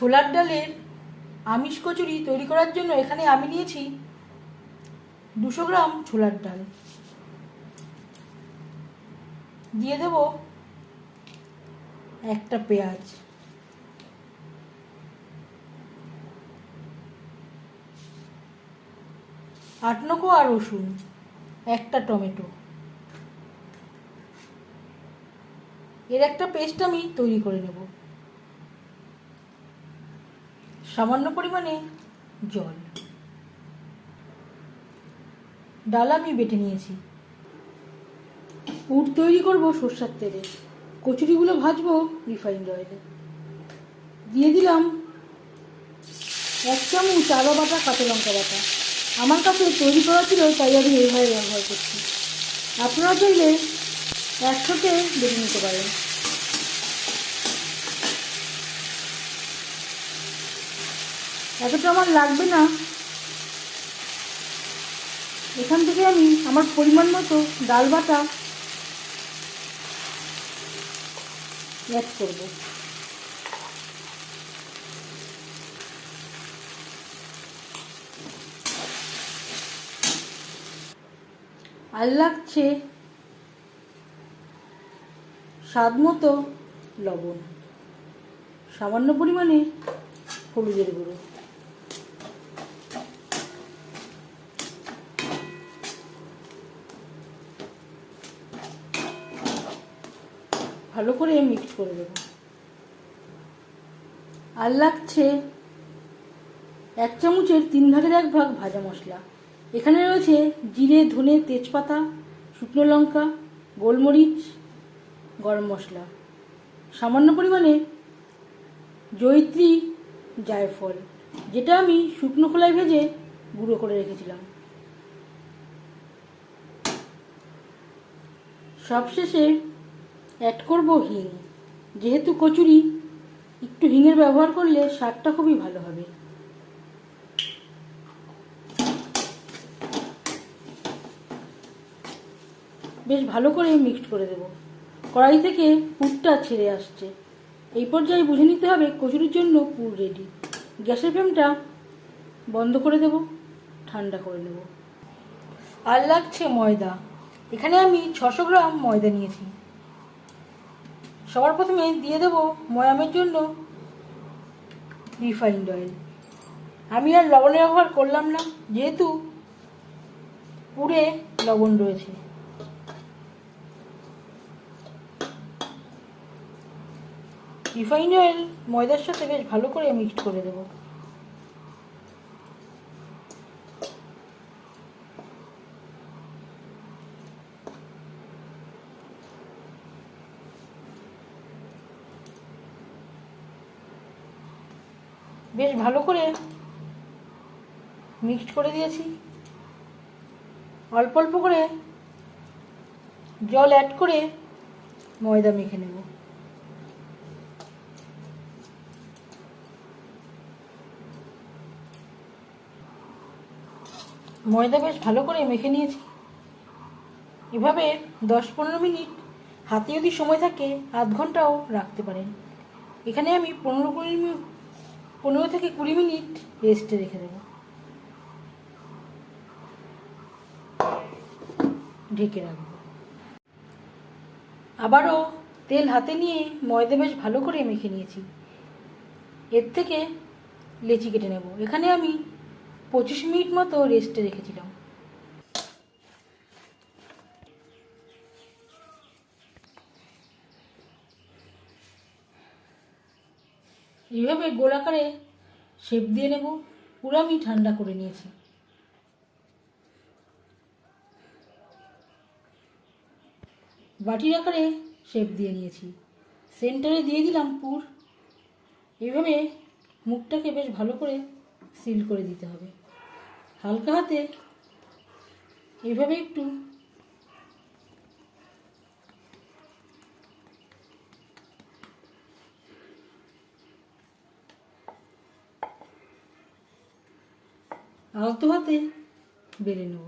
ছোলার ডালের আমিষ কচুরি তৈরি করার জন্য এখানে আমি নিয়েছি দুশো গ্রাম ছোলার ডাল। দিয়ে দেব একটা পেঁয়াজ। আট নকো আর রসুন, একটা টমেটো। এর একটা পেস্ট আমি তৈরি করে নেব। সামান্য পরিমাণে জল। ডাল আমি বেটে নিয়েছি। পুর তৈরি করব সর্ষার তেলে। কচুরিগুলো ভাজবো রিফাইন্ড অয়েলে। দিয়ে দিলাম এক চামচ আদা বাটা, কাঁচা লঙ্কা বাটা। আমার কাছে তৈরি করা ছিল, তাই আমি এইভাবে ব্যবহার করছি। আপনারা চাইলে একসাথে বেটে নিতে পারেন। এতটা আমার লাগবে না। এখান থেকে আমি আমার পরিমাণ মতো ডাল বাটা অ্যাড করব। আর লাগছে স্বাদ মতো লবণ, সামান্য পরিমাণে হলুদের গুঁড়ো। ভালো করে মিক্স করে দেবো। আর লাগছে এক চামচের তিন ভাগের এক ভাগ ভাজা মশলা। এখানে রয়েছে জিরে, ধনে, তেজপাতা, শুকনো লঙ্কা, গোলমরিচ, গরম মশলা। সামান্য পরিমাণে জয়িত্রী জায়ফল, যেটা আমি শুকনো খোলায় ভেজে গুঁড়ো করে রেখেছিলাম। সবশেষে অ্যাড করব হিং। যেহেতু কচুরি, একটু হিঙের ব্যবহার করলে স্বাদটা খুবই ভালো হবে। বেশ ভালো করে মিক্সড করে দেব। কড়াই থেকে পুরটা ছেড়ে আসছে। এই পর্যায়ে বুঝে নিতে হবে কচুরির জন্য পুর রেডি গ্যাসের ফ্লেমটা বন্ধ করে দেব, ঠান্ডা করে নেব। আর লাগছে ময়দা। এখানে আমি ছশো গ্রাম ময়দা নিয়েছি। সবার প্রথমে দিয়ে দেব ময়ামের জন্য রিফাইন্ড অয়েল আমি আর লবণের ব্যবহার করলাম না, যেহেতু পুরে লবণ রয়েছে। রিফাইন্ড অয়েল ময়দার সাথে বেশ ভালো করে মিক্সড করে দেব। বেশ ভালো করে মিক্সড করে দিয়েছি। অল্প অল্প করে জল অ্যাড করে ময়দা মেখে নেব। ময়দা বেশ ভালো করে মেখে নিয়েছি। এভাবে দশ পনেরো মিনিট হাতে যদি সময় থাকে, আধ ঘন্টাও রাখতে পারেন। এখানে আমি পনেরো কুড়ি মিনিট পনেরো থেকে কুড়ি মিনিট রেস্টে রেখে দেব। ঢেকে রাখব। আবারও তেল হাতে নিয়ে ময়দা বেশ ভালো করে মেখে নিয়েছি। এর থেকে লেচি কেটে নেব। এখানে আমি পঁচিশ মিনিট মতো রেস্টে রেখেছিলাম। এইভাবে গোলাকারে শেপ দিয়ে নেব। পুরো আমি ঠান্ডা করে নিয়েছি। বাটির আকারে শেপ দিয়ে নিয়েছি। সেন্টারে দিয়ে দিলাম পুর। এইভাবে মুখটাকে বেশ ভালো করে সিল করে দিতে হবে। হালকা হাতে এইভাবে একটু আলতো হাতে বেড়ে নেব।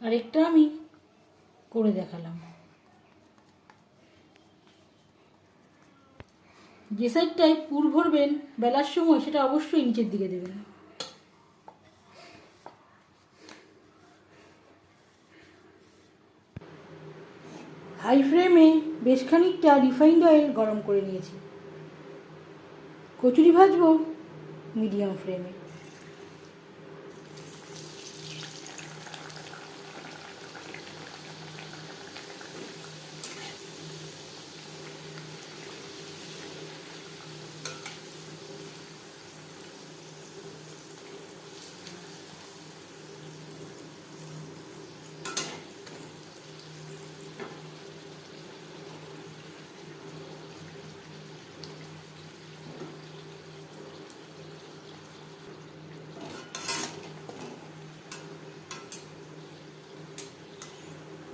আরেকটা আমি করে দেখালাম। যে সাইডটায় পুর ভরবেন বেলার সময়, সেটা অবশ্যই নিচের দিকে দেবেন। হাই ফ্লেমে বেশ খানিকটা রিফাইন্ড অয়েল গরম করে নিয়েছি। কচুরি ভাজবো মিডিয়াম ফ্লেমে।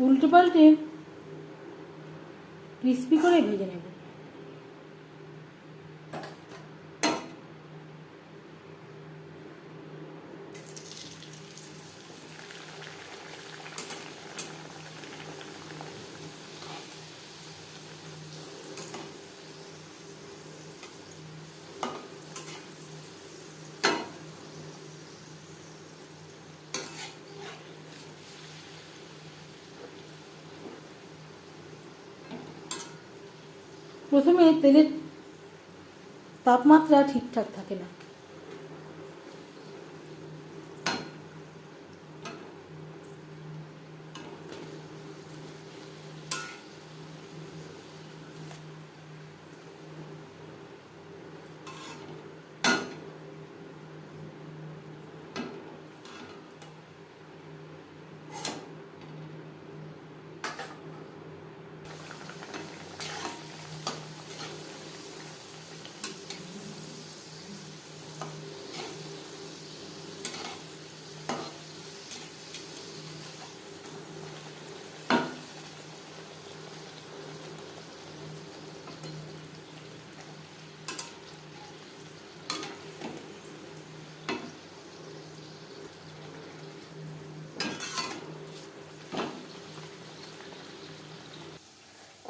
উল্টে পাল্টে ক্রিস্পি করে ভেজে নেব। প্রথমে তেলের তাপমাত্রা ঠিকঠাক থাকে না।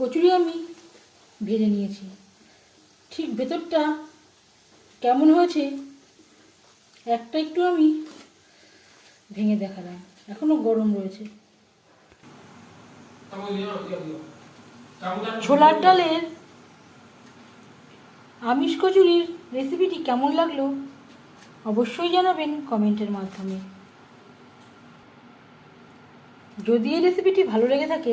কচুরি আমি ভেজে নিয়েছি। ঠিক ভেতরটা কেমন হয়েছে একটা একটু আমি ভেঙে দেখালাম। এখনও গরম রয়েছে। ছোলার ডালের আমিষ কচুরির রেসিপিটি কেমন লাগল অবশ্যই জানাবেন কমেন্টের মাধ্যমে। যদি এই রেসিপিটি ভালো লেগে থাকে